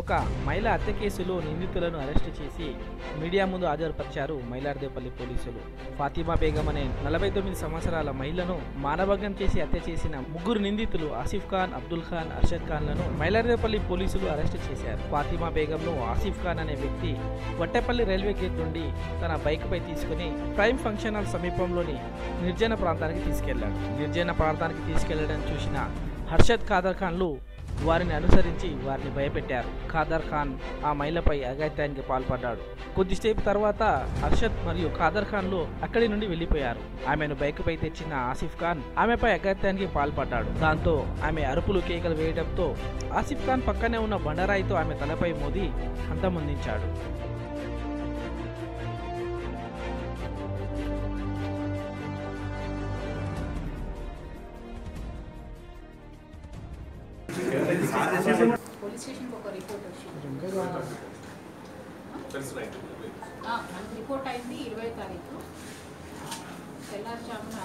ఒక మహిళ హత్య కేసులో నిందితులను అరెస్టు చేసి మీడియా ముందు హాజరుపరిచారు మైలార్దేపల్లి పోలీసులు. ఫాతిమా బేగం అనే నలభై తొమ్మిది సంవత్సరాల మహిళను మానభంగం చేసి హత్య చేసిన ముగ్గురు నిందితులు ఆసిఫ్ ఖాన్ అబ్దుల్ ఖాన్ అర్షద్ ఖాన్లను మైలార్దేపల్లి పోలీసులు అరెస్టు చేశారు. ఫాతిమా బేగంను ఆసిఫ్ ఖాన్ అనే వ్యక్తి వట్టెపల్లి రైల్వే గేట్ నుండి తన బైక్పై తీసుకుని ప్రైమ్ ఫంక్షన్ హాల్ సమీపంలోని నిర్జన ప్రాంతానికి తీసుకెళ్ళాడు. నిర్జన ప్రాంతానికి తీసుకెళ్ళడం చూసిన హర్షద్ ఖాదర్ ఖాన్లు వారిని అనుసరించి వారిని భయపెట్టారు. ఖాదర్ ఖాన్ ఆ మహిళపై అఘాయిత్యానికి పాల్పడ్డాడు. కొద్దిసేపు తర్వాత అర్షద్ మరియు ఖాదర్ ఖాన్లు అక్కడి నుండి వెళ్ళిపోయారు ఆమెను బైక్పై తెచ్చిన ఆసిఫ్ ఖాన్ ఆమెపై అఘాయిత్యానికి పాల్పడ్డాడు. దాంతో ఆమె అరుపులు కేకలు వేయడంతో ఆసిఫ్ ఖాన్ పక్కనే ఉన్న బండరాయితో ఆమె తలపై మోది అంతమొందించాడు పోలీస్ స్టేషన్కి ఒక రిపోర్ట్ వచ్చింది. మనకు రిపోర్ట్ అయింది ఇరవై తారీఖు. తెల్లారుజామున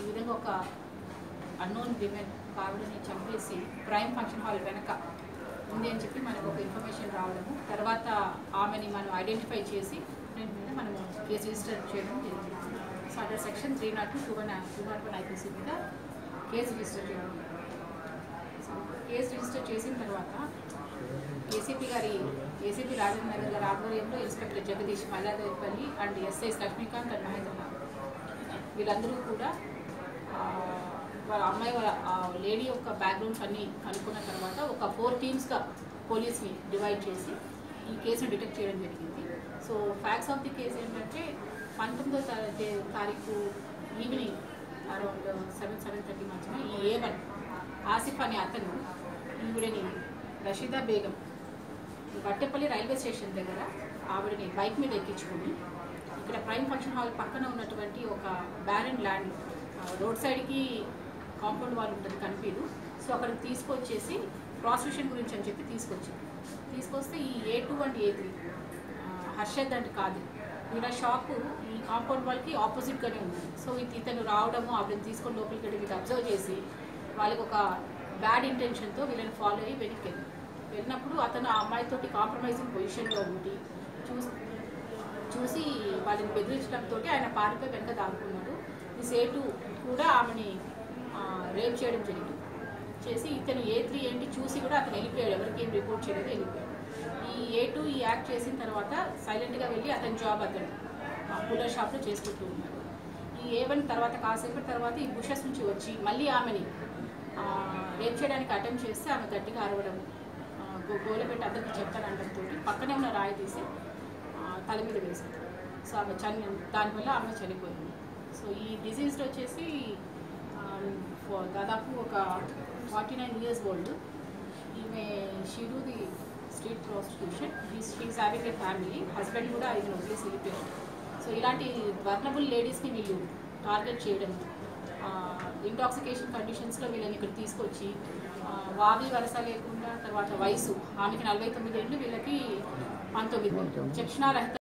ఈ విధంగా ఒక అన్నోన్ విమెన్ కావిడని చంపేసి ప్రైమ్ ఫంక్షన్ హాల్ వెనక ఉంది అని చెప్పి మనకు ఒక ఇన్ఫర్మేషన్ రావడము. తర్వాత ఆమెని మనం ఐడెంటిఫై చేసి మీద మనం కేసు రిజిస్టర్ చేయడం జరిగింది. సో అక్కడ section three not two one two not one IPC మీద కేసు రిజిస్టర్ చేయడం. కేసు రిజిస్టర్ చేసిన తర్వాత ఏసీపీ గారి ఏసీపీ రాజేంద్ర నగర్ గారి ఆధ్వర్యంలో inspector Jagadish Malladevipalli and SI Lakshmikanth and Mahendranath వీళ్ళందరూ కూడా వాళ్ళ అమ్మాయి వాళ్ళ లేడీ యొక్క బ్యాక్గ్రౌండ్స్ అన్నీ కనుక్కున్న తర్వాత ఒక ఫోర్ టీమ్స్గా పోలీస్ని డివైడ్ చేసి ఈ కేసును డిటెక్ట్ చేయడం జరిగింది. So facts of the case ఏంటంటే పంతొమ్మిదో తారీఖు evening around seven seven thirty మధ్యన ఈ ఏ వన్ ఆసిఫ్ అనే అతను ఈవిడని రషీదా బేగం బట్టెపల్లి రైల్వే స్టేషన్ దగ్గర ఆవిడని బైక్ మీద ఎక్కించుకుని ఇక్కడ ప్రైమ్ ఫంక్షన్ హాల్ పక్కన ఉన్నటువంటి ఒక బ్యారన్ ల్యాండ్ రోడ్ సైడ్కి కాంపౌండ్ వాల్ ఉంటుంది కనిపించదు సో అక్కడికి తీసుకొచ్చేసి ప్రాసిక్యూషన్ గురించి అని చెప్పి తీసుకొచ్చింది. తీసుకొస్తే ఈ A two and A three Harshad and కాదు ఈయన షాపు ఈ కాంపౌండ్ వాల్కి ఆపోజిట్గానే ఉంది. సో ఇది ఇతను రావడము ఆవిడని తీసుకొని లోపలికి వెళ్ళి వీళ్ళు అబ్జర్వ్ చేసి వాళ్ళకి ఒక బ్యాడ్ ఇంటెన్షన్తో వీళ్ళని ఫాలో అయ్యి వెనక్కి వెళ్ళి. వెళ్ళినప్పుడు అతను ఆ అమ్మాయితోటి కాంప్రమైజింగ్ పొజిషన్లో ఉండి చూసి చూసి వాళ్ళని బెదిరించడంతో ఆయన పారిపోయి వెనక దాక్కున్నాడు. ఈ సేటు కూడా ఆమెని రేప్ చేయడం జరిగింది. చేసి ఇతను ఏ త్రీ ఏంటి చూసి కూడా అతను వెళ్ళిపోయాడు. ఎవరికి ఏం రిపోర్ట్ చేయలేదు వెళ్ళిపోయాడు. ఈ ఏ టూ ఈ యాక్ట్ చేసిన తర్వాత సైలెంట్గా వెళ్ళి అతని జాబ్ అతను ఆ కూలర్ షాప్లో చేసుకుంటూ ఉన్నాడు. ఈ ఏ వన్ తర్వాత కాసేపటి తర్వాత ఈ బుషెస్ నుంచి వచ్చి మళ్ళీ ఆమెని రేప్ చేయడానికి అటెంప్ట్ చేస్తే ఆమె గట్టిగా అరవడం గోల పెట్టి అందరికీ చెప్తానంటంతో పక్కనే ఉన్న రాయి తీసి తల మీద వేసింది సో ఆమె చని దానివల్ల ఆమె చనిపోయింది. సో ఈ డిజీజ్డ్ వచ్చేసి దాదాపు ఒక ఫార్టీ నైన్ ఇయర్స్ ఓల్డ్ ఈమె prostitution she is having a family husband కూడా ఆయన వదిలేసి వెళ్ళిపోయారు సో ఇలాంటి వర్నబుల్ లేడీస్ని వీళ్ళు టార్గెట్ చేయడం ఇంటాక్సికేషన్ కండిషన్స్లో వీళ్ళని ఇక్కడ తీసుకొచ్చి వావి వరస లేకుండా తర్వాత వయసు ఆమెకి నలభై తొమ్మిది ఏళ్ళు వీళ్ళకి పంతొమ్మిది. చెప్షనారహిత